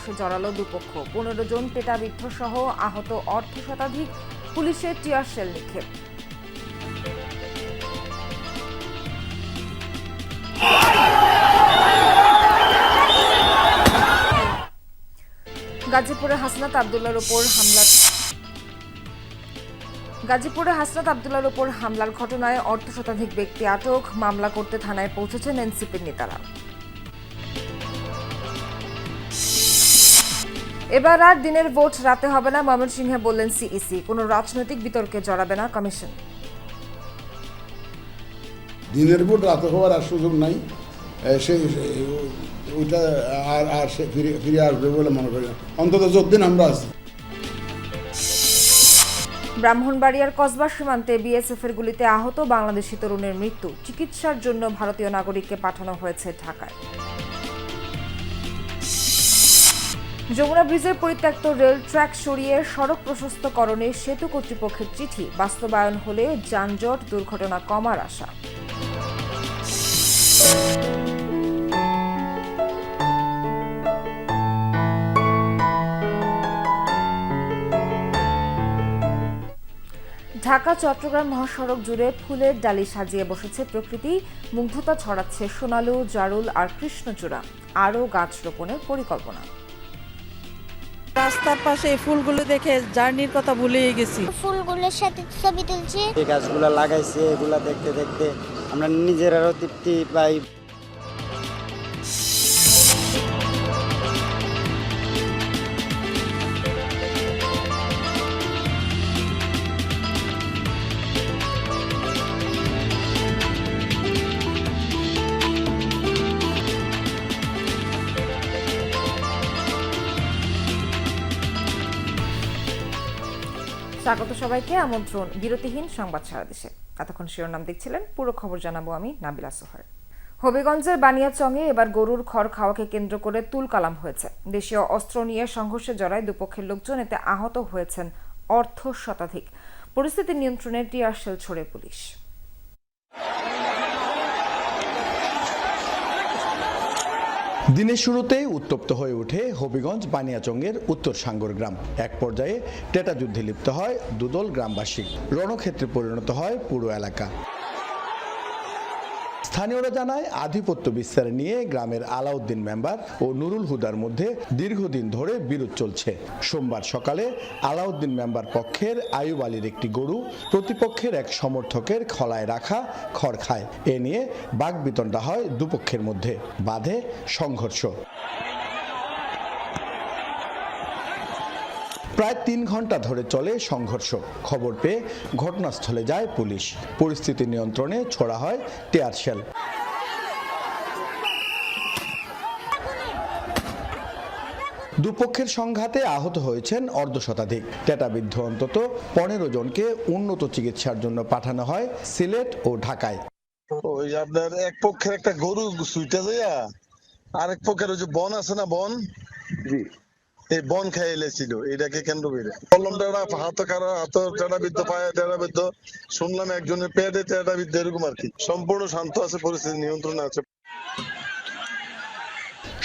সংঘর্ষে জড়ালো দুপক্ষ। পনেরো জন পেটাবিদ্ধ সহ আহত অর্ধ শতাধিক পুলিশের টিয়ার শেল নিক্ষেপ। গাজীপুরে হাসনাত আবদুল্লার ওপর হামলা গাজীপুরে হাসনাত আবদুল্লার ওপর হামলার ঘটনায় অর্ধ শতাধিক ব্যক্তি আটক। মামলা করতে থানায় পৌঁছেছেন এনসিপির নেতারা। এবার আর দিনের ভোট রাতে হবে না ময়মনসিংহে বললেন সিইসি। কোনো রাজনৈতিক বিতর্কে জড়াবে না কমিশন। দিনের ভোট রাতে হওয়ার আর সুযোগ নাই। সেই সেই- ওইটা আর আর সে ফিরে ফিরে আসবে বলে মনে করি না। অন্তত যতদিন আমরা আছি। ব্রাহ্মণবাড়িয়ার কসবা সীমান্তে বিএসএফ এর গুলিতে আহত বাংলাদেশি তরুণের মৃত্যু। চিকিৎসার জন্য ভারতীয় নাগরিককে পাঠানো হয়েছে ঢাকায়। যমুনা ব্রিজের পরিত্যক্ত রেল ট্র্যাক সরিয়ে সড়ক প্রশস্তকরণে সেতু কর্তৃপক্ষের চিঠি। বাস্তবায়ন হলে যানজট, দুর্ঘটনা কমার আশা। ঢাকা, চট্টগ্রাম মহাসড়ক জুড়ে ফুলের ডালি সাজিয়ে বসেছে প্রকৃতি। মুগ্ধতা ছড়াচ্ছে সোনালু, জারুল আর কৃষ্ণচূড়া। আরও গাছ রোপণের পরিকল্পনা। রাস্তার পাশে এই ফুলগুলো দেখে জার্নির কথা ভুলেই গেছি। ফুলগুলোর সাথে ছবি তুলছি। এই গাছগুলো লাগাইছে এগুলা দেখতে দেখতে আমরা নিজেরাও তৃপ্তি পাই। স্বাগত সবাইকে, আমন্ত্রণ, বিরতিহীন সংবাদ সারা দেশে। এতক্ষণ শিরোনাম দেখছিলেন, পুরো খবর জানাব আমি নাবিলা সোহার। হবিগঞ্জের বানিয়াচংয়ে এবার গরুর খড় খাওয়াকে কেন্দ্র করে তুল কালাম হয়েছে। দেশীয় অস্ত্র নিয়ে সংঘর্ষে জড়ায় দুপক্ষের লোকজন, এতে আহত হয়েছেন অর্ধ শতাধিক। পরিস্থিতি নিয়ন্ত্রণে টিয়ারশেল ছড়ে পুলিশ। দিনের শুরুতেই উত্তপ্ত হয়ে ওঠে হবিগঞ্জ বানিয়াচঙ্গের উত্তর সাঙ্গর গ্রাম। এক পর্যায়ে টেটা যুদ্ধে লিপ্ত হয় দুদল গ্রামবাসী। রণক্ষেত্রে পরিণত হয় পুরো এলাকা। স্থানীয়রা জানায়, আধিপত্য বিস্তার নিয়ে গ্রামের আলাউদ্দিন মেম্বার ও নুরুল হুদার মধ্যে দীর্ঘদিন ধরে বিরোধ চলছে। সোমবার সকালে আলাউদ্দিন মেম্বার পক্ষের আয়ুব আলীর একটি গরু প্রতিপক্ষের এক সমর্থকের খলায় রাখা খড় খায়। এ নিয়ে বাঘ বিতণ্ডা হয় দুপক্ষের মধ্যে। বাধে সংঘর্ষ। প্রায় তিন ঘণ্টা ধরে চলে সংঘর্ষ। খবর পেয়ে ঘটনাস্থলে যায় পুলিশ। পরিস্থিতি নিয়ন্ত্রণে ছোড়া হয় টেয়ার শেল। দুপক্ষের সংঘাতে আহত হয়েছেন অর্ধ শতাধিক টেটাবিদ্ধ অন্তত পনেরো জনকে উন্নত চিকিৎসার জন্য পাঠানো হয় সিলেট ও ঢাকায়। ওই আপনার এক পক্ষের একটা গরু সুইটা যাইয়া আরেক পক্ষের ওই যে বন আছে না বন? এই বন এলেছিল এটাকে কেন্দ্র করে। টেড়া হাত কারও, হাত পায়ে শুনলাম একজনের পেটে এরকম আর কি। সম্পূর্ণ শান্ত আছে, পরিস্থিতি আছে।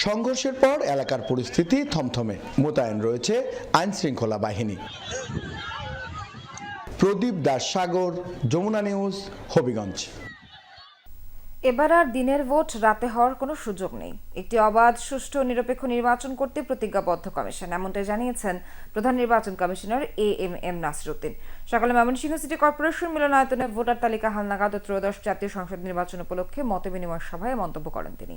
সংঘর্ষের পর এলাকার পরিস্থিতি থমথমে। মোতায়েন রয়েছে আইন শৃঙ্খলা বাহিনী। প্রদীপ দাস সাগর, যমুনা নিউজ, হবিগঞ্জ। এবার আর দিনের ভোট রাতে হওয়ার কোনো সুযোগ নেই। একটি অবাধ, সুষ্ঠু, নিরপেক্ষ নির্বাচন করতে প্রতিজ্ঞাবদ্ধ কমিশন, এমনটাই জানিয়েছেন প্রধান নির্বাচন commissioner A M M Nasiruddin. সকালে ময়মনসিংহ সিটি কর্পোরেশন মিলনায়তনে ভোটার তালিকা হালনাগাদ ও ত্রয়োদশ জাতীয় সংসদ নির্বাচন উপলক্ষে মতবিনিময় সভায় মন্তব্য করেন তিনি।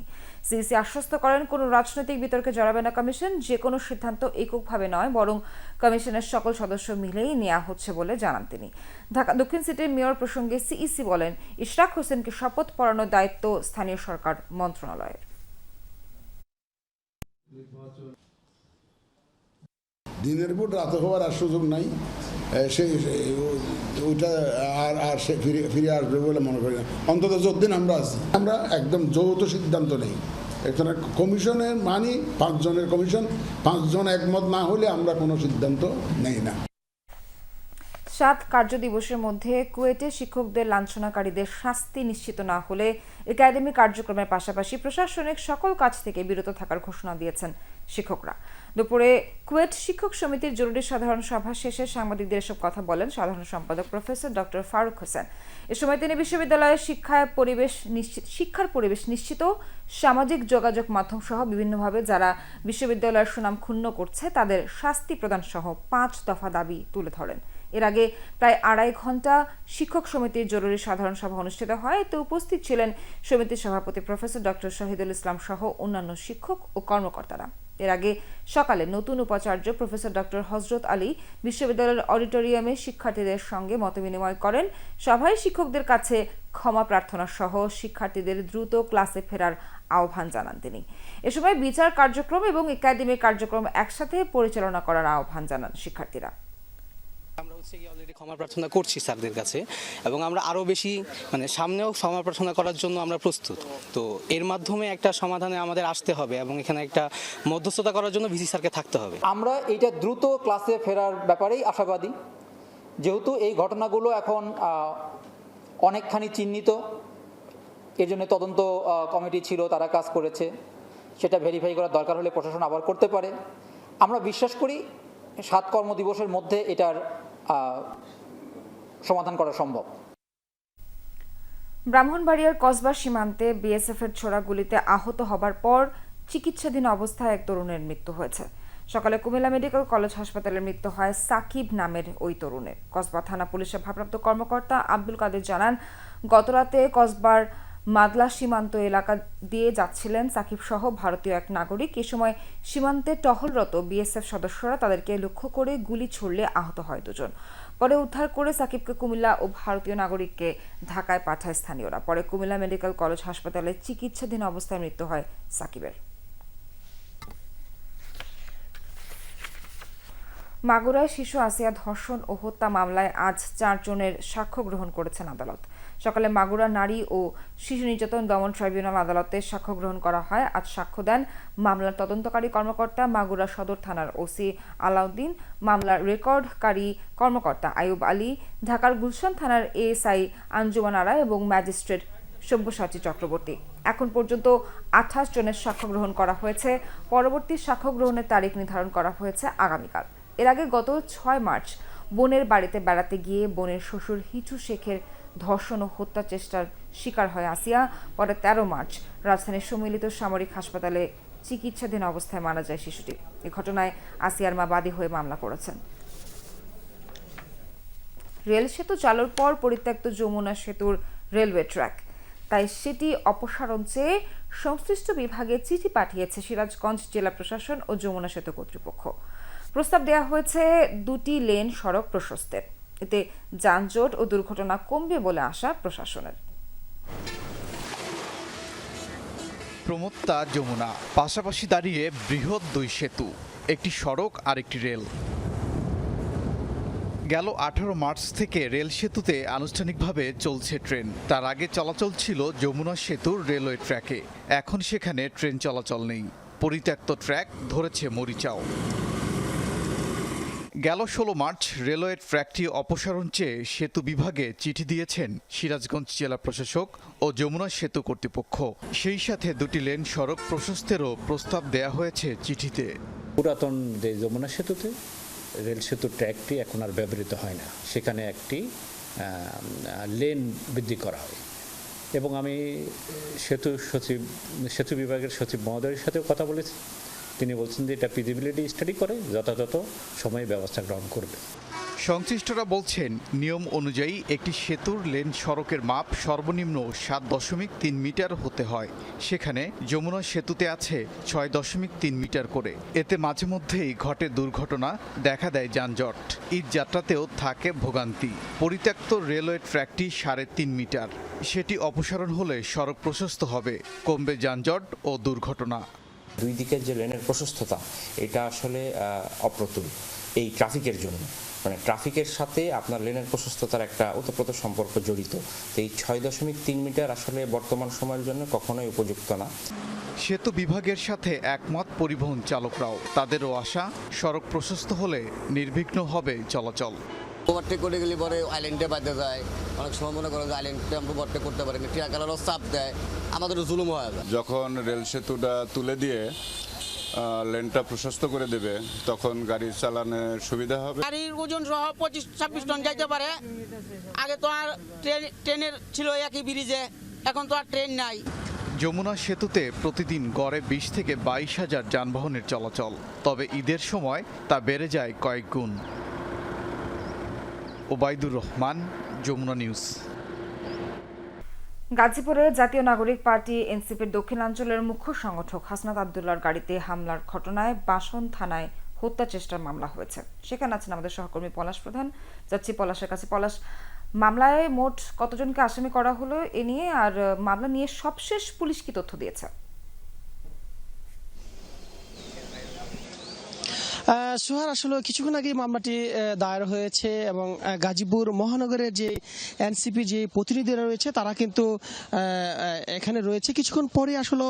সিইসি আশ্বস্ত করেন, কোনো রাজনৈতিক বিতর্কে জড়াবে না কমিশন, যে কোনো সিদ্ধান্ত এককভাবে নয়, বরং কমিশনের সকল সদস্য মিলেই নেওয়া হচ্ছে বলে জানান তিনি। ঢাকা দক্ষিণ সিটির মেয়র প্রসঙ্গে সিইসি বলেন, ইশরাক হোসেনকে শপথ পড়ানোর দায়িত্ব স্থানীয় সরকার মন্ত্রণালয়ের। দিনের ভোট, রাতে হওয়ার আর সুযোগ নাই। সেই ওইটা আর আর সে ফিরে আসবে বলে মনে করি না। অন্তত যতদিন আমরা আছি, আমরা একদম যৌথ সিদ্ধান্ত নেই। এখানে কমিশনের মানি, পাঁচজনের কমিশন, পাঁচজন একমত না হলে আমরা কোনো সিদ্ধান্ত নেই না। সাত কার্যদিবসের মধ্যে কুয়েটে শিক্ষকদের লাঞ্ছনাকারীদের শাস্তি নিশ্চিত না হলে একাডেমি কার্যক্রমের পাশাপাশি প্রশাসনিক সকল কাজ থেকে বিরত থাকার ঘোষণা দিয়েছেন শিক্ষকরা। দুপুরে কুয়েট শিক্ষক সমিতির জরুরি সাধারণ সভা শেষে সাংবাদিকদের এসব কথা বলেন সাধারণ সম্পাদক প্রফেসর ডক্টর ফারুক হোসেন। এ সময় তিনি বিশ্ববিদ্যালয়ের শিক্ষায় পরিবেশ নিশ্চিত শিক্ষার পরিবেশ নিশ্চিত সামাজিক যোগাযোগ মাধ্যম সহ বিভিন্নভাবে যারা বিশ্ববিদ্যালয়ের সুনাম ক্ষুণ্ণ করছে, তাদের শাস্তি প্রদান সহ পাঁচ দফা দাবি তুলে ধরেন। এর আগে প্রায় আড়াই ঘণ্টা শিক্ষক সমিতির জরুরি সাধারণ সভা অনুষ্ঠিত হয়। এতে উপস্থিত ছিলেন সমিতির সভাপতি প্রফেসর ডক্টর শহীদুল ইসলাম সহ অন্যান্য শিক্ষক ও কর্মকর্তারা। এর আগে সকালে নতুন উপাচার্য প্রফেসর ডক্টর হজরত আলী বিশ্ববিদ্যালয়ের অডিটোরিয়ামে শিক্ষার্থীদের সঙ্গে মতবিনিময় করেন। সভায় শিক্ষকদের কাছে ক্ষমা প্রার্থনা সহ শিক্ষার্থীদের দ্রুত ক্লাসে ফেরার আহ্বান জানান তিনি। এ সময় বিচার কার্যক্রম এবং একাডেমিক কার্যক্রম একসাথে পরিচালনা করার আহ্বান জানান শিক্ষার্থীরা। আমরা হচ্ছে অলরেডি ক্ষমা প্রার্থনা করছি স্যারদের কাছে এবং আমরা আরও বেশি মানে সামনেও ক্ষমা প্রার্থনা করার জন্য আমরা প্রস্তুত। তো এর মাধ্যমে একটা সমাধানে আমাদের আসতে হবে এবং এখানে একটা মধ্যস্থতা করার জন্য ভিসি স্যারকে থাকতে হবে। আমরা এটা দ্রুত ক্লাসে ফেরার ব্যাপারেই আশাবাদী। যেহেতু এই ঘটনাগুলো এখন অনেকখানি চিহ্নিত এর জন্য তদন্ত কমিটি ছিল, তারা কাজ করেছে। সেটা ভেরিফাই করার দরকার হলে প্রশাসন আবার করতে পারে। আমরা বিশ্বাস করি সাত কর্মদিবসের মধ্যে এটার সমাধান করা সম্ভব। ব্রাহ্মণবাড়িয়ার কসবা সীমান্তে বিএসএফ এর ছোড়া গুলিতে আহত হবার পর চিকিৎসাধীন অবস্থায় এক তরুণের মৃত্যু হয়েছে। সকালে কুমিল্লা মেডিকেল কলেজ হাসপাতালে মৃত্যু হয় সাকিব নামের ওই তরুণের। কসবা থানা পুলিশের ভারপ্রাপ্ত কর্মকর্তা আব্দুল কাদের জানান, গতরাতে কসবার মাদলা সীমান্ত এলাকা দিয়ে যাচ্ছিলেন সাকিব সহ ভারতীয় এক নাগরিক। এ সময় সীমান্তে টহলরত বিএসএফ সদস্যরা তাদেরকে লক্ষ্য করে গুলি ছড়লে আহত হয় দুজন। পরে উদ্ধার করে সাকিবকে কুমিল্লা ও ভারতীয় নাগরিককে ঢাকায় পাঠায় স্থানীয়রা। পরে কুমিল্লা মেডিকেল কলেজ হাসপাতালে চিকিৎসাধীন অবস্থায় মৃত্যু হয় সাকিবের। মাগুরায় শিশু আসিয়া ধর্ষণ ও হত্যা মামলায় আজ চারজনের সাক্ষ্য গ্রহণ করেছেন আদালত। সকালে মাগুরা নারী ও শিশু নির্যাতন দমন ট্রাইব্যুনাল আদালতে সাক্ষ্য গ্রহণ করা হয়। আজ সাক্ষ্য দেন মামলার তদন্তকারী কর্মকর্তা মাগুরা সদর থানার ওসি আলাউদ্দিন। মামলার রেকর্ডকারী কর্মকর্তা আয়ুব আলী, ঢাকার গুলশান থানার এএসআই আঞ্জুমান আরা এবং ম্যাজিস্ট্রেট সব্যসাচী চক্রবর্তী। এখন পর্যন্ত আঠাশ জনের সাক্ষ্য গ্রহণ করা হয়েছে। পরবর্তী সাক্ষ্য গ্রহণের তারিখ নির্ধারণ করা হয়েছে আগামীকাল। এর আগে গত ছয় মার্চ বোনের বাড়িতে বেড়াতে গিয়ে বোনের শ্বশুর হিচু শেখের ধর্ষণ ও হত্যা চেষ্টার শিকার হয় আসিয়া। পরে তেরো মার্চ রাজধানীর সম্মিলিত সামরিক হাসপাতালে চিকিৎসাধীন অবস্থায় মারা যায় শিশুটি। এ ঘটনায় আসিয়ার মা বাদী হয়ে মামলা করেছেন। রেল সেতু চালুর পর পরিত্যক্ত যমুনা সেতুর রেলওয়ে ট্র্যাক। তাই সেটি অপসারণ চেয়ে সংশ্লিষ্ট বিভাগে চিঠি পাঠিয়েছে সিরাজগঞ্জ জেলা প্রশাসন ও যমুনা সেতু কর্তৃপক্ষ। প্রস্তাব দেওয়া হয়েছে দুটি লেন সড়ক প্রশস্তের। এতে যানজট ও দুর্ঘটনা কমবে বলে আশা প্রশাসনের। প্রমত্তা যমুনা, পাশাপাশি দাঁড়িয়ে বৃহৎ দুই সেতু, একটি সড়ক আর একটি রেল। গেল আঠারো মার্চ থেকে রেল সেতুতে আনুষ্ঠানিকভাবে চলছে ট্রেন। তার আগে চলাচল ছিল যমুনা সেতুর রেলওয়ে ট্র্যাকে। এখন সেখানে ট্রেন চলাচল নেই। পরিত্যক্ত ট্র্যাক ধরেছে মরিচাও। গেল ষোলো মার্চ, রেলওয়ের ট্র্যাকটি অপসারণ চেয়ে সেতু বিভাগে চিঠি দিয়েছেন সিরাজগঞ্জ জেলা প্রশাসক ও যমুনা সেতু কর্তৃপক্ষ। সেই সাথে দুটি লেন সড়ক প্রশস্তেরও প্রস্তাব দেয়া হয়েছে চিঠিতে। পুরাতন যে যমুনা সেতুতে, রেল সেতুর ট্র্যাকটি এখন আর ব্যবহৃত হয় না। সেখানে একটি লেন বৃদ্ধি করা হয়। এবং আমি সেতু সচিব, সেতু বিভাগের সচিব মহোদয়ের সাথেও কথা বলেছি। তিনি বলছেন যে এটা ফিজিবিলিটি স্টাডি করে, যথাযথ সময়ে ব্যবস্থা গ্রহণ করবে। সংশ্লিষ্টরা বলছেন, নিয়ম অনুযায়ী একটি সেতুর লেন সড়কের মাপ সর্বনিম্ন সাত দশমিক তিন মিটার হতে হয়। সেখানে যমুনা সেতুতে আছে ছয় দশমিক তিন মিটার করে। এতে মাঝে মধ্যেই ঘটে দুর্ঘটনা, দেখা দেয় যানজট। ঈদ যাত্রাতেও থাকে ভোগান্তি। পরিত্যক্ত রেলওয়ে ট্র্যাকটি সাড়ে তিন মিটার। সেটি অপসারণ হলে সড়ক প্রশস্ত হবে। কমবে যানজট ও দুর্ঘটনা। দুই দিকের যে লেনের প্রশস্ততা, এটা আসলে অপ্রতুল এই ট্রাফিকের জন্য। মানে ট্রাফিকের সাথে আপনার লেনের প্রশস্ততার একটা ওতপ্রোত সম্পর্ক জড়িত। তো এই ছয় দশমিক তিন মিটার আসলে বর্তমান সময়ের জন্য কখনোই উপযুক্ত না। সেতু বিভাগের সাথে একমত পরিবহন চালকরাও। তাদেরও আশা, সড়ক প্রশস্ত হলে নির্বিঘ্ন হবে চলাচল। ওভারটেক করে গেলে পরে আইল্যান্ডে বাঁধতে যায়। অনেক সময় মনে করো যে আইল্যান্ড টেম্পো ওভারটেক করতে পারে না ট্রাকালারও চাপ দেয়। আমাদের জুলুম হয় যখন রেল সেতুটা তুলে দিয়ে লেনটা প্রশস্ত করে দেবে তখন গাড়ি চালানোর সুবিধা হবে। গাড়ির ওজন সহ পঁচিশ ছাব্বিশ টন যাইতে পারে। আগে তো আর ট্রেন ট্রেনের ছিল একই ব্রিজে এখন তো আর ট্রেন নাই। যমুনা সেতুতে প্রতিদিন গড়ে বিশ থেকে বাইশ হাজার যানবাহনের চলাচল। তবে ঈদের সময় তা বেড়ে যায় কয়েক গুণ। ওবায়দুর রহমান, যমুনা নিউজ। গাজীপুরে জাতীয় নাগরিক পার্টি, এনসিপির দক্ষিণাঞ্চলের মুখ্য সংগঠক হাসনাত আবদুল্লার গাড়িতে হামলার ঘটনায় বাসন থানায় হত্যা চেষ্টার মামলা হয়েছে। সেখানে আছেন আমাদের সহকর্মী পলাশ প্রধান। যাচ্ছি পলাশের কাছে। পলাশ, মামলায় মোট কতজনকে আসামি করা হলো এ নিয়ে? আর, মামলা নিয়ে সবশেষ পুলিশ কি তথ্য দিয়েছে? সোহার, আসলে কিছুক্ষণ আগে মামলাটি দায়ের হয়েছে এবং গাজীপুর মহানগরের যে এনসিপি যে প্রতিনিধিরা রয়েছে, তারা কিন্তু এখানে রয়েছে। কিছুক্ষণ পরে আসলে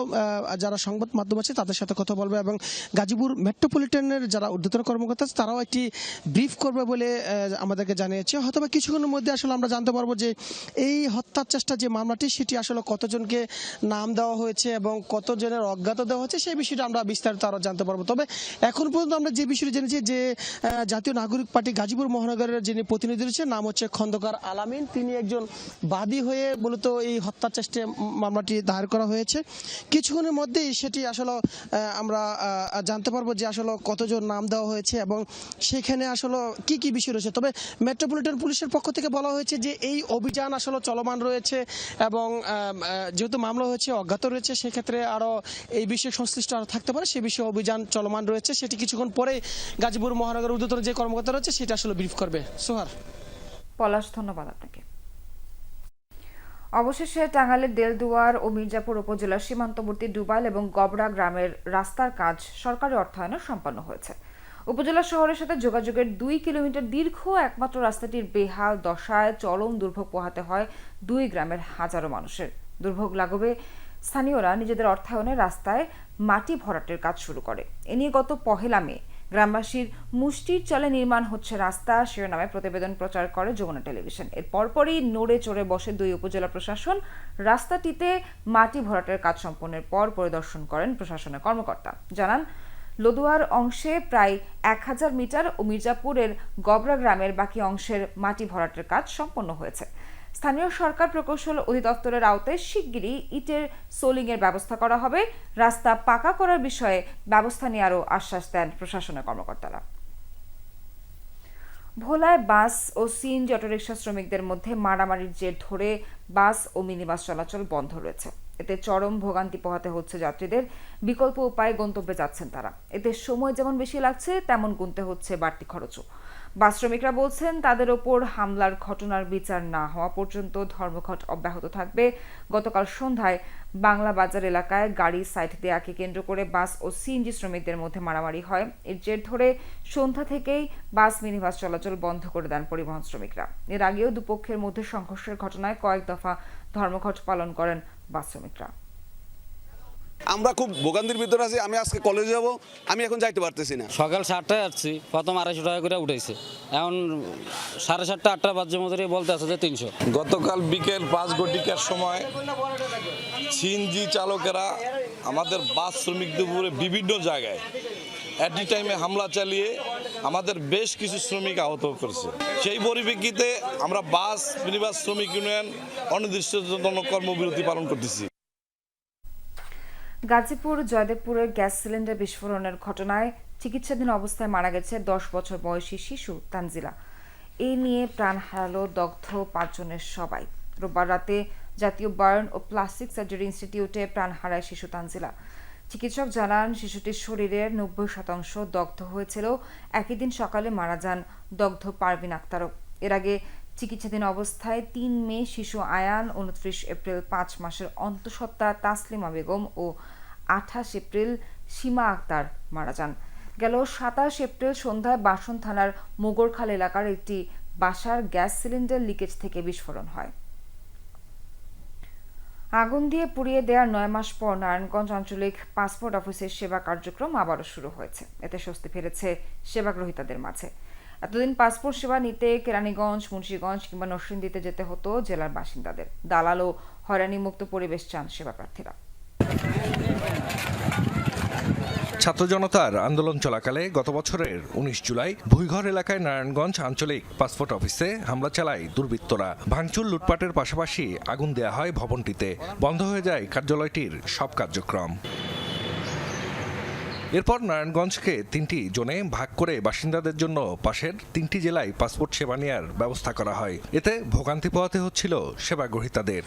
যারা সংবাদ মাধ্যম আছে, তাদের সাথে কথা বলবে এবং গাজীপুর মেট্রোপলিটনের যারা ঊর্ধ্বতন কর্মকর্তা তারাও একটি ব্রিফ করবে বলে আমাদেরকে জানিয়েছে। হয়তো বা কিছুক্ষণের মধ্যে আসলে আমরা জানতে পারব যে, এই হত্যার চেষ্টা যে মামলাটি, সেটি আসলে কতজনকে নাম দেওয়া হয়েছে এবং কতজনের অজ্ঞাত দেওয়া হয়েছে, সেই বিষয়টা আমরা বিস্তারিত আরও জানতে পারব। তবে এখন পর্যন্ত আমরা যে বিষয়টি জেনেছি যে জাতীয় নাগরিক পার্টি গাজীপুর মহানগরের যিনি প্রতিনিধি রয়েছে নাম হচ্ছে খন্দকার আলামিন। তিনি একজন বাদী হয়ে মূলত এই হত্যার চেষ্টায় মামলাটি দায়ের করা হয়েছে। কিছুক্ষণের মধ্যেই সেটি আসলে আমরা জানতে পারব যে আসলে কতজন নাম দেওয়া হয়েছে এবং সেখানে আসলে কি কি বিষয় রয়েছে। তবে মেট্রোপলিটন পুলিশের পক্ষ থেকে বলা হয়েছে যে, এই অভিযান আসলে চলমান রয়েছে এবং যেহেতু মামলা হয়েছে, অজ্ঞাত রয়েছে, সেক্ষেত্রে আরও এই বিষয়ে সংশ্লিষ্ট আরও থাকতে পারে। সে বিষয়ে অভিযান চলমান রয়েছে। সেটি কিছুক্ষণ পরে গাজীপুর মহানগর ঊর্ধ্বতন যে কর্মকর্তা রয়েছে, সেটা আসলে ব্রিফ করবে। সোহার। পলাশ, ধন্যবাদ আপনাকে। অবশেষে টাঙ্গাইলের দেলদুয়ার ও মির্জাপুর উপজেলার সীমান্তবর্তী ডুবাইল এবং গবরা গ্রামের রাস্তার কাজ সরকারি অর্থায়নে সম্পন্ন হয়েছে। উপজেলা শহরের সাথে যোগাযোগের দুই কিলোমিটার দীর্ঘ একমাত্র রাস্তাটির বেহাল দশায় চরম দুর্ভোগ পোহাতে হয় দুই গ্রামের হাজারো মানুষের। দুর্ভোগ লাগবে স্থানীয়রা নিজেদের অর্থায়নে রাস্তায় মাটি ভরাটের কাজ শুরু করে। এ নিয়ে গত পহেলা মে গ্রামবাসীর মুষ্টির চলে নির্মাণ হচ্ছে রাস্তা, শিরোনামে প্রতিবেদন প্রচার করে যমুনা টেলিভিশন। এর পরপরই নড়ে চড়ে বসে দুই উপজেলা প্রশাসন রাস্তাটিতে মাটি ভরাটের কাজ সম্পন্নের পর পরিদর্শন করেন প্রশাসনের কর্মকর্তা। জানান, লদুয়ার অংশে প্রায় এক হাজার মিটার ও মির্জাপুরের গবরা গ্রামের বাকি অংশের মাটি ভরাটের কাজ সম্পন্ন হয়েছে। স্থানীয় সরকার প্রকৌশল অধিদপ্তরের আওতায় শিগগিরই ইটের সোলিং এর ব্যবস্থা করা হবে। রাস্তা পাকা করার বিষয়ে ব্যবস্থা নেওয়ারও আশ্বাস দেন প্রশাসনের কর্মকর্তারা। ভোলায় বাস ও সিএনজি অটোরিকশা শ্রমিকদের মধ্যে মারামারির জের ধরে বাস ও মিনিবাস চলাচল বন্ধ রয়েছে। এতে চরম ভোগান্তি পোহাতে হচ্ছে যাত্রীদের। বিকল্প উপায়ে গন্তব্যে যাচ্ছেন তারা। এতে সময় যেমন বেশি লাগছে, তেমন গুনতে হচ্ছে বাড়তি খরচও। বাস শ্রমিকরা বলছেন, তাদের ওপর হামলার ঘটনার বিচার না হওয়া পর্যন্ত ধর্মঘট অব্যাহত থাকবে। গতকাল সন্ধ্যায় বাংলা বাজার এলাকায় গাড়ি, সাইট দেয়াকে কেন্দ্র করে বাস ও সিএনজি শ্রমিকদের মধ্যে মারামারি হয়। এর জের ধরে সন্ধ্যা থেকেই বাস, মিনিবাস চলাচল বন্ধ করে দেন পরিবহন শ্রমিকরা। এর আগেও দুপক্ষের মধ্যে সংঘর্ষের ঘটনায় কয়েক দফা ধর্মঘট পালন করেন বাস শ্রমিকরা। আমরা খুব ভোগান্তির ভিতরে আছি আমি আজকে কলেজে যাব আমি এখন যাইতে পারতেছি না। সকাল সাতটায় আসছি প্রথম আড়াইশো টাকা করে উঠেছে এখন সাড়ে সাতটা আটটা বাজ্যের মধ্যে বলতে আছে যে তিনশো। গতকাল বিকেল পাঁচ ঘটিকার সময় সিএনজি চালকেরা আমাদের বাস শ্রমিকদের উপরে বিভিন্ন জায়গায় অ্যাট টাইমে হামলা চালিয়ে আমাদের বেশ কিছু শ্রমিক আহত করেছে। সেই পরিপ্রেক্ষিতে আমরা বাস মিনিবাস শ্রমিক ইউনিয়ন অনির্দিষ্টজনক কর্মবিরতি পালন করতেছি। গাজীপুর, জয়দেবপুরে গ্যাস সিলিন্ডার বিস্ফোরণের ঘটনায় চিকিৎসাধীন অবস্থায় মারা গেছে দশ বছর বয়সী শিশু তানজিলা। এই নিয়ে প্রাণ হারালো দগ্ধ পাঁচজনের সবাই। রোববার রাতে জাতীয় বার্ন ও প্লাস্টিক সার্জারি ইনস্টিটিউটে প্রাণ হারায় শিশু তানজিলা। চিকিৎসক জানান, শিশুটির শরীরের নব্বই শতাংশ দগ্ধ হয়েছিল। একই দিন সকালে মারা যান দগ্ধ পারভিন আক্তারও। এর আগে চিকিৎসাধীন অবস্থায় তিন মে শিশু আয়ান উনত্রিশ এপ্রিল পাঁচ মাসের অন্তঃসত্ত্বা তাসলিমা বেগম ও আঠাশ এপ্রিল সীমা আক্তার মারা যান। গেল সাতাশ এপ্রিল সন্ধ্যায় বাসন থানার মোগরখাল এলাকার একটি বাসার গ্যাস সিলিন্ডার লিকেজ থেকে বিস্ফোরণ হয়। আগুন দিয়ে পুড়িয়ে দেওয়ার নয় মাস পর নারায়ণগঞ্জ আঞ্চলিক পাসপোর্ট অফিসের সেবা কার্যক্রম আবারও শুরু হয়েছে। এতে স্বস্তি ফিরেছে সেবাগ্রহীতাদের মাঝে। এতদিন পাসপোর্ট সেবা নিতে কেরানীগঞ্জ, মুন্সীগঞ্জ কিংবা নরসিংদীতে যেতে হতো জেলার বাসিন্দাদের। দালাল ও হয়রানি মুক্ত পরিবেশ চান সেবা প্রার্থীরা ছাত্র জনতার আন্দোলন চলাকালে গত বছরের উনিশ জুলাই ভুইঘর এলাকায় নারায়ণগঞ্জ আঞ্চলিক পাসপোর্ট অফিসে হামলা চালায় দুর্বৃত্তরা। ভাঙচুর লুটপাটের পাশাপাশি আগুন দেয়া হয় ভবনটিতে। বন্ধ হয়ে যায় কার্যালয়টির সব কার্যক্রম। এরপর নারায়ণগঞ্জকে তিনটি জোনে ভাগ করে বাসিন্দাদের জন্য পাশের তিনটি জেলায় পাসপোর্ট সেবা নেওয়ার ব্যবস্থা করা হয়। এতে ভোগান্তি পোহাতে হচ্ছিল সেবা গ্রহীতাদের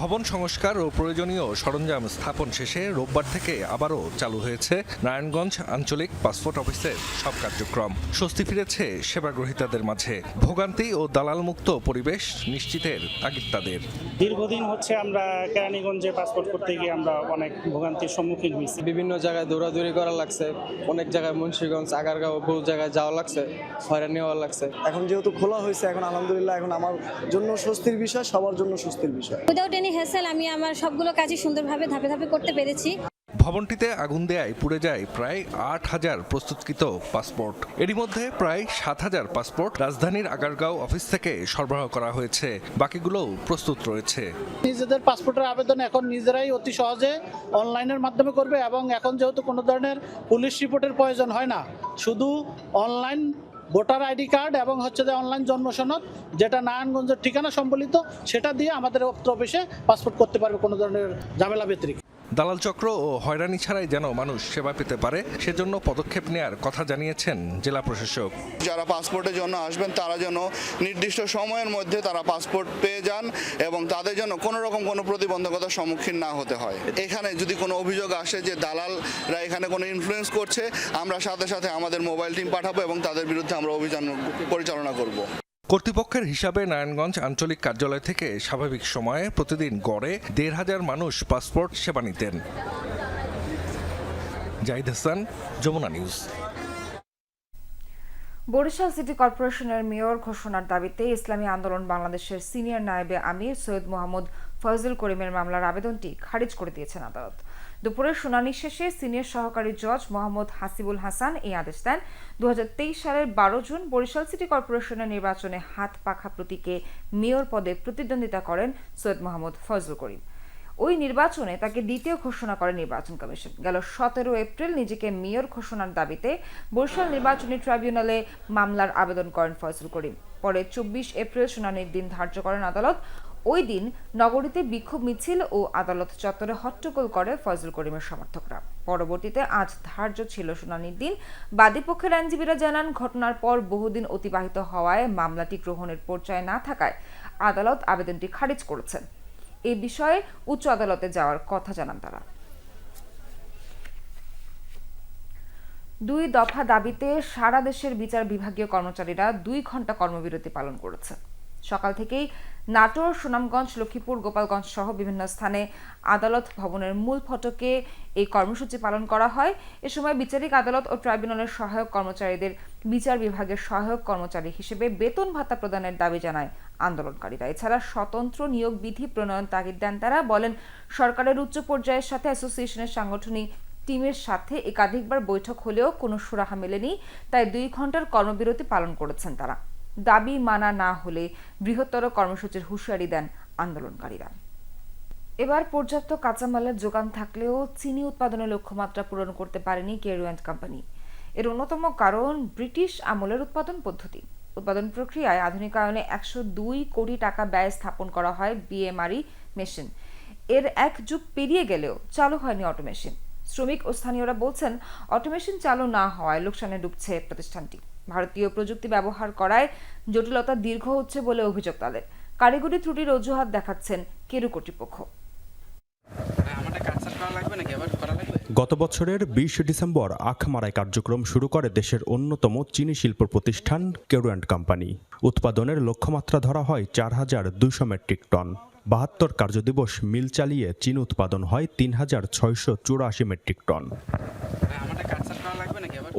ভবন সংস্কার ও প্রয়োজনীয় সরঞ্জাম স্থাপন শেষে রোববার থেকে আবারও চালু হয়েছে নারায়ণগঞ্জ আঞ্চলিক পাসপোর্ট অফিসের সব কার্যক্রম। স্বস্তি ফিরেছে সেবা গ্রহীতাদের মাঝে। ভোগান্তি ও দালাল মুক্ত পরিবেশ নিশ্চিতের তাগিদ তাদের দীর্ঘদিন হচ্ছে আমরা কেরানীগঞ্জে পাসপোর্ট করতে গিয়ে আমরা অনেক ভোগান্তির সম্মুখীন হয়েছি। বিভিন্ন জায়গায় দৌড়াদৌড়ি করা লাগছে। অনেক জায়গায় মুন্সীগঞ্জ আগারগাঁও বহু জায়গায় যাওয়া লাগছে হয়রানি হওয়া লাগছে। এখন যেহেতু খোলা হয়েছে এখন আলহামদুলিল্লাহ এখন আমার জন্য স্বস্তির বিষয় সবার জন্য স্বস্তির বিষয়। উইদাউট এনি হ্যাসেল আমি আমার সবগুলো কাজই সুন্দরভাবে ধাপে ধাপে করতে পেরেছি। ভবনটিতে আগুন দেয়ায় পুড়ে যায় প্রায় আট হাজার প্রস্তুতকৃত পাসপোর্ট। এরই মধ্যে প্রায় সাত হাজার পাসপোর্ট রাজধানীর আগারগাঁও অফিস থেকে সরবরাহ করা হয়েছে। বাকিগুলোও প্রস্তুত রয়েছে। নিজেদের পাসপোর্টের আবেদন এখন নিজেরাই অতি সহজে অনলাইনের মাধ্যমে করবে এবং এখন যেহেতু কোনো ধরনের পুলিশ রিপোর্টের প্রয়োজন হয় না শুধু অনলাইন ভোটার আইডি কার্ড এবং হচ্ছে যে অনলাইন জন্ম সনদ, যেটা নারায়ণগঞ্জের ঠিকানা সম্বলিত, সেটা দিয়ে আমাদের অফিসে পাসপোর্ট করতে পারবে কোনো ধরনের ঝামেলা ব্যতিরিক্ত দালাল চক্র ও হয়রানি ছাড়াই যেন মানুষ সেবা পেতে পারে, সেজন্য পদক্ষেপ নেয়ার কথা জানিয়েছেন জেলা প্রশাসক। যারা পাসপোর্টের জন্য আসবেন, তারা যেন নির্দিষ্ট সময়ের মধ্যে তারা পাসপোর্ট পেয়ে যান এবং তাদের জন্য কোনো রকম কোনো প্রতিবন্ধকতার সম্মুখীন না হতে হয়। এখানে যদি কোনো অভিযোগ আসে যে দালালরা এখানে কোনো ইনফ্লুয়েন্স করছে, আমরা সাথে সাথে আমাদের মোবাইল টিম পাঠাবো এবং তাদের বিরুদ্ধে আমরা অভিযান পরিচালনা করব। কর্তৃপক্ষের হিসাবে নারায়ণগঞ্জ আঞ্চলিক কার্যালয় থেকে স্বাভাবিক সময়ে প্রতিদিন গড়ে দেড় হাজার মানুষ পাসপোর্ট সেবা নিতেন। জাহিদ হাসান, যমুনা নিউজ। বরিশাল সিটি কর্পোরেশনের মেয়র ঘোষণার দাবিতে ইসলামী আন্দোলন বাংলাদেশের সিনিয়র নায়েবে আমির সৈয়দ মোহাম্মদ ফয়জুল করিমের মামলার আবেদনটি খারিজ করে দিয়েছেন আদালত। দুপুরের শুনানি শেষে সিনিয়র সহকারী জজ মোহাম্মদ হাসিবুল হাসান এই আদেশ দেন। দুহাজার তেইশ সালের বারো জুন বরিশাল সিটি কর্পোরেশনের নির্বাচনে হাত পাখা প্রতীকে মেয়র পদে প্রতিদ্বন্দ্বিতা করেন সৈয়দ মোহাম্মদ ফজল করিম। ওই নির্বাচনে তাকে দ্বিতীয় ঘোষণা করে নির্বাচন কমিশন। গেল সতেরো এপ্রিল নিজেকে মেয়র ঘোষণার দাবিতে বরিশাল নির্বাচনী ট্রাইব্যুনালে মামলার আবেদন করেন ফয়জুল করিম। পরে চব্বিশ এপ্রিল শুনানির দিন ধার্য করেন আদালত। ওই দিন নগরীতে বিক্ষোভ মিছিল ও আদালত চত্বরে হট্টগোল করে ফজল করিমের সমর্থকরা। পরবর্তীতে আজ ধার্য ছিল শুনানির দিন। বাদীপক্ষের আইনজীবীরা জানান, ঘটনার পর বহুদিন অতিবাহিত হওয়ায় মামলাটি গ্রহণের পর্যায়ে না থাকায় আদালত আবেদনটি খারিজ করেছেন। এ বিষয়ে উচ্চ আদালতে যাওয়ার কথা জানান তারা। দুই দফা দাবিতে সারা দেশের বিচার বিভাগীয় কর্মচারীরা দুই ঘণ্টা কর্মবিরতি পালন করেছে। সকাল থেকেই নাটোর, সুনামগঞ্জ, লক্ষ্মীপুর, গোপালগঞ্জ সহ বিভিন্ন স্থানে আদালত ভবনের মূল ফটকে এই কর্মসূচি পালন করা হয়। এ সময় বিচারিক আদালত ও ট্রাইব্যুনালের সহায়ক কর্মচারীদের বিচার বিভাগের সহায়ক কর্মচারী হিসেবে বেতন ভাতা প্রদানের দাবি জানায় আন্দোলনকারীরা। এছাড়া স্বতন্ত্র নিয়োগ বিধি প্রণয়ন তাগিদ দেন তারা। বলেন, সরকারের উচ্চ পর্যায়ের সাথে অ্যাসোসিয়েশনের সাংগঠনিক টিমের সাথে একাধিকবার বৈঠক হলেও কোনো সুরাহা মেলেনি, তাই দুই ঘণ্টার কর্মবিরতি পালন করেছেন তারা। দাবি মানা না হলে বৃহত্তর কর্মসূচির হুঁশিয়ারি দেন আন্দোলনকারীরা। এবার পর্যাপ্ত কাঁচামালের যোগান থাকলেও চিনি উৎপাদনের লক্ষ্যমাত্রা পূরণ করতে পারেনি কেরুয়ান্ট কোম্পানি। এর অন্যতম কারণ ব্রিটিশ আমলের উৎপাদন পদ্ধতি। উৎপাদন প্রক্রিয়ায় আধুনিকায়নে একশো দুই কোটি টাকা ব্যয় স্থাপন করা হয় বিএমআরই মেশিন। এর এক যুগ পেরিয়ে গেলেও চালু হয়নি অটোমেশন। শ্রমিক ও স্থানীয়রা বলছেন, অটোমেশন চালু না হওয়ায় লোকসানে ডুবছে প্রতিষ্ঠানটি। ভারতীয় প্রযুক্তি ব্যবহার করায় জটিলতা দীর্ঘ হচ্ছে বলে অভিযোগ তাদের। কারিগরি ত্রুটির অজুহাত দেখাচ্ছেন কেরু কর্তৃপক্ষ। গত বছরের বিশ ডিসেম্বর আখ মারাই কার্যক্রম শুরু করে দেশের অন্যতম চিনি শিল্প প্রতিষ্ঠান কেরুয়ান্ট কোম্পানি। উৎপাদনের লক্ষ্যমাত্রা ধরা হয় চার হাজার দুইশো মেট্রিক টন। বাহাত্তর কার্যদিবস মিল চালিয়ে চীন উৎপাদন হয় তিন হাজার ছয়শো চুরাশি মেট্রিক টন।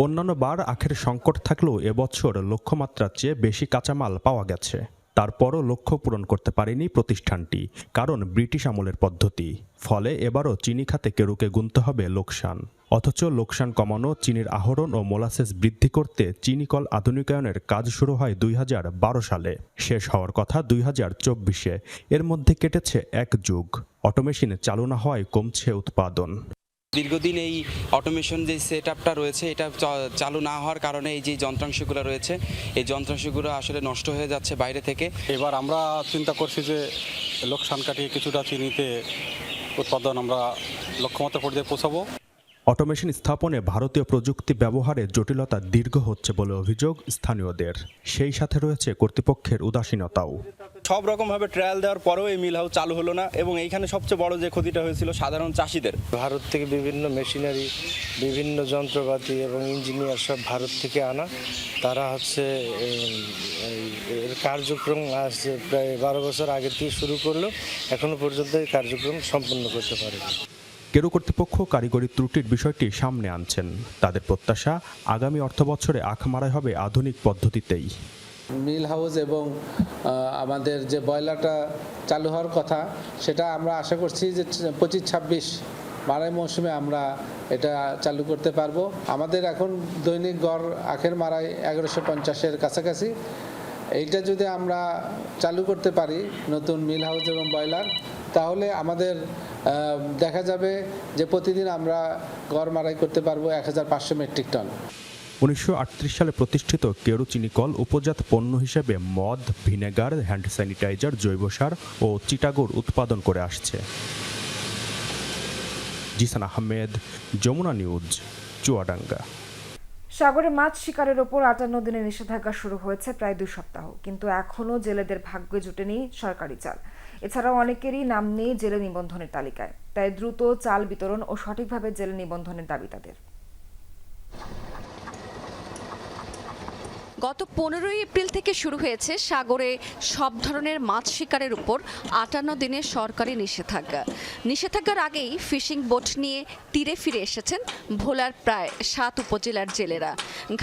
অন্যান্য বার আখের সংকট থাকলেও এবছর লক্ষ্যমাত্রার চেয়ে বেশি কাঁচামাল পাওয়া গেছে। তারপরও লক্ষ্য পূরণ করতে পারেনি প্রতিষ্ঠানটি, কারণ ব্রিটিশ আমলের পদ্ধতি। ফলে এবারও চিনি খাতে কেরুকে গুনতে হবে লোকসান। অথচ লোকসান কমানো, চিনির আহরণ ও মোলাসেস বৃদ্ধি করতে চিনি কল আধুনিকায়নের কাজ শুরু হয় দুই হাজার বারো সালে। শেষ হওয়ার কথা দুই এর মধ্যে কেটেছে এক যুগ। অটোমেশিন চালু না হওয়ায় কমছে উৎপাদন। দীর্ঘদিন এই অটোমেশন যে সেট আপটা রয়েছে, এটা চালু না হওয়ার কারণে এই যে যন্ত্রাংশগুলো রয়েছে, এই যন্ত্রাংশগুলো আসলে নষ্ট হয়ে যাচ্ছে বাইরে থেকে। এবার আমরা চিন্তা করছি যে লোকসান কাটিয়ে কিছুটা চিনিতে উৎপাদন আমরা লক্ষ্যমাত্রা পর্যায়ে পৌঁছাবো। অটোমেশন স্থাপনে ভারতীয় প্রযুক্তি ব্যবহারে জটিলতা দীর্ঘ হচ্ছে বলে অভিযোগ স্থানীয়দের। সেই সাথে রয়েছে কর্তৃপক্ষের উদাসীনতাও। সব রকমভাবে ট্রায়াল দেওয়ার পরেও এই মিল হাউস চালু হলো না এবং এইখানে সবচেয়ে বড় যে ক্ষতিটা হয়েছিল সাধারণ চাষিদের। ভারত থেকে বিভিন্ন মেশিনারি বিভিন্ন যন্ত্রপাতি এবং ইঞ্জিনিয়ার সব ভারত থেকে আনা। তারা হচ্ছে এর কার্যক্রম আজ প্রায় বারো বছর আগে থেকে শুরু করল। এখনও পর্যন্ত এই কার্যক্রম সম্পন্ন করতে পারেনি। কেরু কর্তৃপক্ষ কারিগরি ত্রুটির বিষয়টি সামনে আনছেন। তাদের প্রত্যাশা আগামী অর্থবছরে আখ মারাই হবে আধুনিক পদ্ধতিতেই। মিল হাউস এবং আমাদের যে বয়লারটা চালু হওয়ার কথা, সেটা আমরা আশা করছি যে পঁচিশ ছাব্বিশ মারাই মৌসুমে আমরা এটা চালু করতে পারব। আমাদের এখন দৈনিক গড় আখের মারাই এগারোশো পঞ্চাশের কাছাকাছি। এইটা যদি আমরা চালু করতে পারি, নতুন মিল হাউস এবং ব্রয়লার, তাহলে আমাদের দেখা যাবে যে প্রতিদিন আমরা গড় মারাই করতে পারব এক হাজার পাঁচশো মেট্রিক টন। উনিশশো আটত্রিশ সালে প্রতিষ্ঠিত কেরু চিনিকল উপজাত পণ্য হিসেবে মদ, ভিনেগার, হ্যান্ড স্যানিটাইজার, জৈব সার ও চিটাগুড় উৎপাদন করে আসছে। জিসান আহমেদ, যমুনা নিউজ, চুয়াডাঙ্গা। সাগরে মাছ শিকারের ওপর আটান্ন দিনের নিষেধাজ্ঞা শুরু হয়েছে প্রায় দুই সপ্তাহ, কিন্তু এখনও জেলেদের ভাগ্যে জুটেনি সরকারি চাল। এছাড়াও অনেকেরই নাম নেই জেলে নিবন্ধনের তালিকায়, তাই দ্রুত চাল বিতরণ ও সঠিকভাবে জেলে নিবন্ধনের দাবি তাদের। গত পনেরোই এপ্রিল থেকে শুরু হয়েছে সাগরে সব ধরনের মাছ শিকারের উপর আটান্ন দিনের সরকারি নিষেধাজ্ঞা। নিষেধাজ্ঞার আগেই ফিশিং বোট নিয়ে তীরে ফিরে এসেছেন ভোলার প্রায় সাত উপজেলার জেলেরা।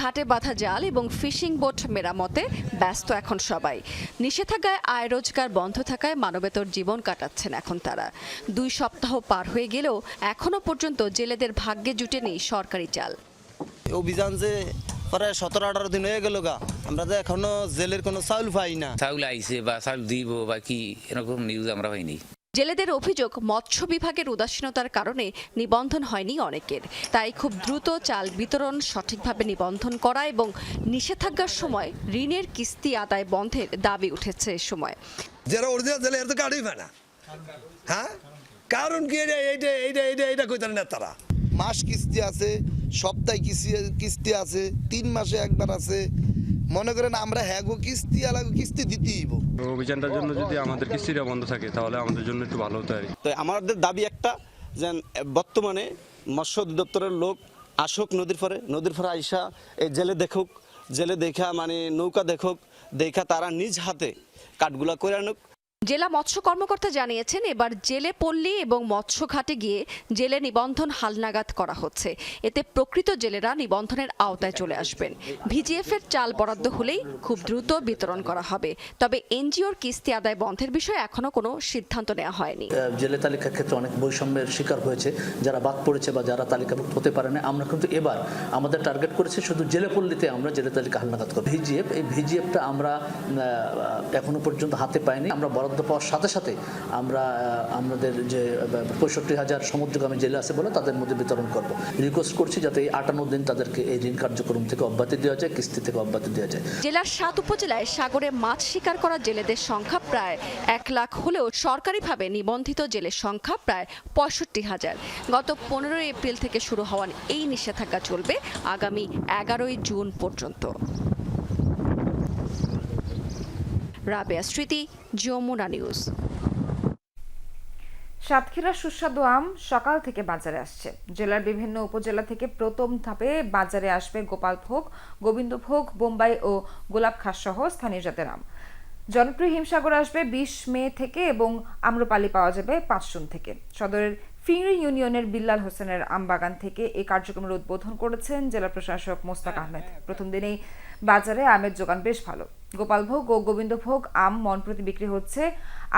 ঘাটে বাঁধা জাল এবং ফিশিং বোট মেরামতে ব্যস্ত এখন সবাই। নিষেধাজ্ঞায় আয় রোজগার বন্ধ থাকায় মানবেতর জীবন কাটাচ্ছেন এখন তারা। দুই সপ্তাহ পার হয়ে গেলেও এখনও পর্যন্ত জেলেদের ভাগ্যে জুটেনি সরকারি চাল। অভিযান যে প্রায় সতেরো আঠারো দিন হয়ে গেল গা। আমরা যে এখনও জেলের কোনো চাউল পাই না। চাউল আইছে বা চাউল দিব বা কি এরকম নিউজ আমরা পাইনি। জেলেদের অভিযোগ মৎস্য বিভাগের উদাসীনতার কারণে নিবন্ধন হয়নি অনেকের। তাই খুব দ্রুত চাল বিতরণ সঠিকভাবে নিবন্ধন করা এবং নিষেধাজ্ঞার সময় ঋণের কিস্তি আদায় বন্ধের দাবি উঠেছে এ সময়। যারা অরিজিনাল জেলে এর তো গাড়ি পায় না। হ্যাঁ? কারণ কি? এটা এইটা এইটা এইটা এইটা কইতেন না তারা। মাস কিস্তি আছে সপ্তাহে কিস্তি কিস্তি আছে তিন মাসে একবার আছে মনে করেন আমরা হ্যাগো কিস্তি আলাগো কিস্তি দিতেই হইব। অভিযানটার জন্য যদি আমাদের কিস্তিটা বন্ধ থাকে তাহলে আমাদের জন্য একটু ভালো হতো আর। তো আমাদের দাবি একটা যে বর্তমানে মৎস্য অধিদপ্তরের লোক আসুক নদীর পরে নদীর পরে আইসা এই জেলে দেখুক জেলে দেখা মানে নৌকা দেখুক দেখা তারা নিজ হাতে কাঠগুলা করে আনুক জেলা মৎস্য কর্মকর্তা জানিয়েছেন, এবার জেলে পল্লী এবং মৎস্য ঘাটে গিয়ে জেলে নিবন্ধন হালনাগাদ করা হচ্ছে। এতে প্রকৃত জেলেরা নিবন্ধনের আওতায় চলে আসবেন। ভিজিএফ এর চাল বরাদ্দ হলেই খুব দ্রুত বিতরণ করা হবে। তবে এনজিওর কিস্তি আদায় বন্ধের বিষয়ে এখনও কোনো সিদ্ধান্ত নেওয়া হয়নি। জেলে তালিকার ক্ষেত্রে অনেক বৈষম্যের শিকার হয়েছে। যারা বাদ পড়েছে বা যারা তালিকাভুক্ত হতে পারে না, আমরা কিন্তু এবার আমাদের টার্গেট করেছি শুধু জেলে পল্লীতে আমরা জেলে তালিকা হালনাগাদ করব। ভিজিএফ, এই ভিজিএফটা আমরা এখনও পর্যন্ত হাতে পাইনি। আমরা বরাদ্দ পাওয়ার সাথে সাথে আমরা আমাদের যে পঁয়ষট্টি হাজার সমুদ্রগামী জেলে আছে বলে তাদের মধ্যে বিতরণ করব। রিকোয়েস্ট করছি যাতে এই আটান্ন দিন তাদেরকে এই ঋণ কার্যক্রম থেকে অব্যাহতি দেওয়া যায়, কিস্তি থেকে অব্যাহতি দেওয়া যায়। জেলার সাত উপজেলায় সাগরে মাছ শিকার করা জেলেদের সংখ্যা প্রায় এক লাখ হলেও সরকারিভাবে নিবন্ধিত জেলের সংখ্যা প্রায় পঁয়ষট্টি হাজার। গত পনেরোই এপ্রিল থেকে শুরু হওয়া এই নিষেধাজ্ঞা চলবে আগামী এগারোই জুন পর্যন্ত। রাবেয়া স্মৃতি, যমুনা নিউজ। সাতক্ষীরার সুস্বাদু আম সকাল থেকে বাজারে আসছে। জেলার বিভিন্ন উপজেলা থেকে প্রথম ধাপে বাজারে আসবে গোপাল গোপালভোগ, গোবিন্দভোগ, বোম্বাই ও গোলাপ খাস সহ স্থানীয় জাতের আম। জনপ্রিয় হিমসাগর আসবে বিশ মে থেকে এবং আম্রপালি পাওয়া যাবে পাঁচ জুন থেকে। সদরের ফিংরি ইউনিয়নের বিল্লাল হোসেনের আম বাগান থেকে এই কার্যক্রমের উদ্বোধন করেছেন জেলা প্রশাসক মোস্তাক আহমেদ। প্রথম দিনেই বাজারে আমের যোগান বেশ ভালো। গোপালভোগ ও গোবিন্দভোগ আম মন প্রতি বিক্রি হচ্ছে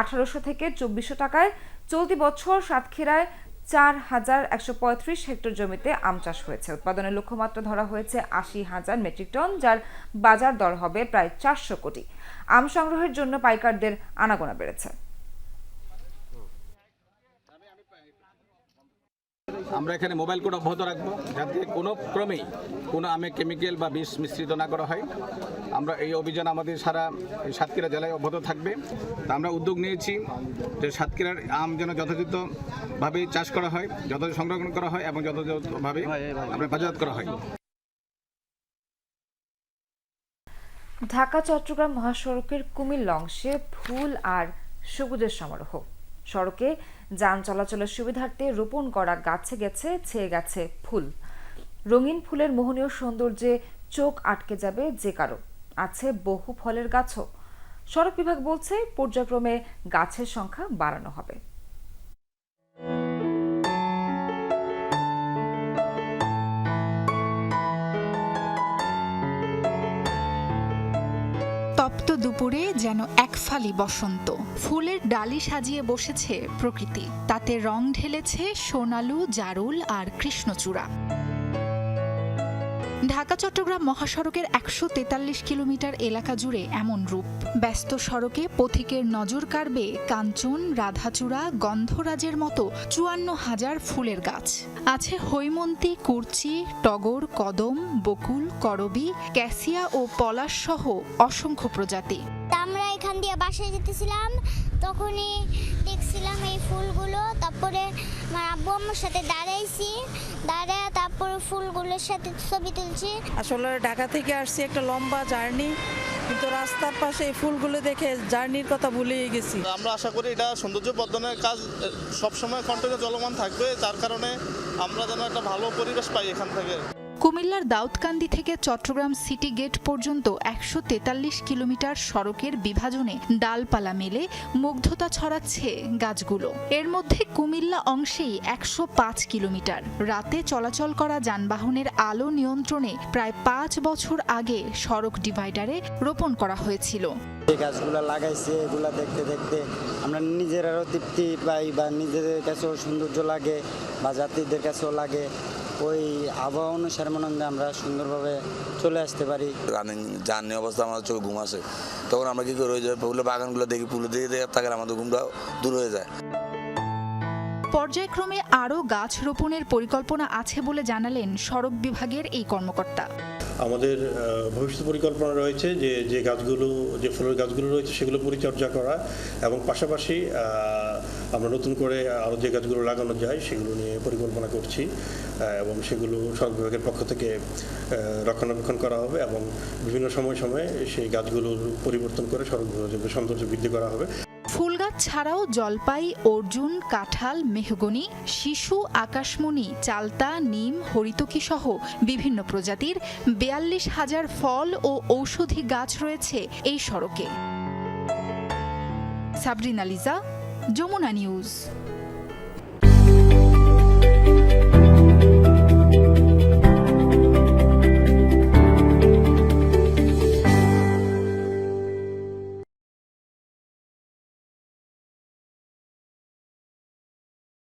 আঠারোশো থেকে চব্বিশশো টাকায়। চলতি বছর সাতক্ষীরায় চার হাজার একশো পঁয়ত্রিশ হেক্টর জমিতে আম চাষ হয়েছে। উৎপাদনের লক্ষ্যমাত্রা ধরা হয়েছে আশি হাজার মেট্রিক টন, যার বাজার দর হবে প্রায় চারশো কোটি। আম সংগ্রহের জন্য পাইকারদের আনাগোনা বেড়েছে। আমরা এখানে মোবাইল কোড অব্যাহত রাখব যাতে কোনো ক্রমেই কোনো আমে কেমিক্যাল বা বিষ মিশ্রিত না করা হয়। আমরা এই অভিযান আমাদের সারা সাতক্ষীরা জেলায় অব্যাহত থাকবে। তা আমরা উদ্যোগ নিয়েছি যে সাতক্ষীরার আম যেন যথাযথভাবে চাষ করা হয় যথাযথ সংরক্ষণ করা হয় এবং যথাযথভাবে আমরা বাজারজাত করা হয়। ঢাকা চট্টগ্রাম মহাসড়কের কুমিল্লা অংশে ফুল আর সবুজের সমারোহ। সড়কে যান চলাচলের সুবিধার্থে রোপণ করা গাছে গেছে, ছেয়ে গেছে ফুল। রঙিন ফুলের মোহনীয় সৌন্দর্যে চোখ আটকে যাবে যে কারও। আছে বহু ফলের গাছও। সড়ক বিভাগ বলছে, পর্যায়ক্রমে গাছের সংখ্যা বাড়ানো হবে। দুপুরে যেন এক ফালি বসন্ত। ফুলের ডালি সাজিয়ে বসেছে প্রকৃতি। তাতে রং ঢেলেছে সোনালু, জারুল আর কৃষ্ণচূড়া। ঢাকা, চট্টগ্রাম মহাসড়কের একশো তেতাল্লিশ কিলোমিটার এলাকা জুড়ে এমন রূপ। ব্যস্ত সড়কে পথিকের নজর কাড়বে কাঞ্চন, রাধাচূড়া, গন্ধরাজের মতো চুয়ান্ন হাজার ফুলের গাছ। আছে হৈমন্তী, কুর্চি, টগর, কদম, বকুল, করবি, ক্যাসিয়া ও পলাশ সহ অসংখ্য প্রজাতি। আমরা এখান দিয়ে বাসায় যেতেছিলাম, তখনই দেখছিলাম এই ফুলগুলো। তারপরে আমার আব্বু আম্মুর সাথে দাঁড়াইছি, দাঁড়ায় তারপরে ফুলগুলোর সাথে ছবি তুলছি। আসলে ঢাকা থেকে আসছি একটা লম্বা জার্নি কিন্তু রাস্তার পাশে এই ফুলগুলো দেখে জার্নির কথা ভুলেই গেছি। আমরা আশা করি এটা সৌন্দর্য বর্ধনের কাজ সবসময় কন্টিনিউ চলমান থাকবে যার কারণে আমরা যেন একটা ভালো পরিবেশ পাই এখান থেকে। কুমিল্লার দাউদকান্দি থেকে চট্টগ্রাম সিটি গেট পর্যন্ত একশো তেতাল্লিশ কিলোমিটার সড়কের বিভাজনে ডালপালা মেলে মুগ্ধতা ছড়াচ্ছে গাছগুলো। এর মধ্যে কুমিল্লা অংশেই একশো পাঁচ কিলোমিটার। রাতে চলাচল করা যানবাহনের আলো নিয়ন্ত্রণে প্রায় পাঁচ বছর আগে সড়ক ডিভাইডারে রোপণ করা হয়েছিল। যে গাছগুলো লাগাইছে, এগুলো দেখতে দেখতে আমরা নিজেরাও তৃপ্তি পাই বা নিজেদের কাছেও সৌন্দর্য লাগে বা যাত্রীদের কাছেও লাগে। ওই আবহাওয়া অনুসারে মনে হয় আমরা সুন্দরভাবে চলে আসতে পারি। রানিং জার্নি অবস্থা আমাদের চোখে ঘুম আসে। তখন আমরা কি করি ওই যে ফুলের বাগানগুলো দেখি ফুলে দিয়ে দিয়ে থাকলে আমাদের ঘুমটা দূর হয়ে যায়। পর্যায়ক্রমে আরও গাছ রোপণের পরিকল্পনা আছে বলে জানালেন সড়ক বিভাগের এই কর্মকর্তা। আমাদের ভবিষ্যৎ পরিকল্পনা রয়েছে যে যে গাছগুলো যে ফুলের গাছগুলো রয়েছে সেগুলো পরিচর্যা করা এবং পাশাপাশি আহ, আমরা নতুন করে আরও যে গাছগুলো লাগানো যায়, সেগুলো নিয়ে পরিকল্পনা করছি এবং সেগুলো সড়ক বিভাগের পক্ষ থেকে রক্ষণাবেক্ষণ করা হবে এবং বিভিন্ন সময় সময়ে সেই গাছগুলোর পরিবর্তন করে সড়ক বিভাগের সৌন্দর্য বৃদ্ধি করা হবে। ফুল গাছ ছাড়াও জলপাই, অর্জুন, কাঁঠাল, মেহগনি, শিশু, আকাশমণি, চালতা, নিম, হরিতকি সহ বিভিন্ন প্রজাতির বিয়াল্লিশ হাজার ফল ও ঔষধি গাছ রয়েছে এই সড়কে। সাবরিনা লিজা যমুনা নিউজ।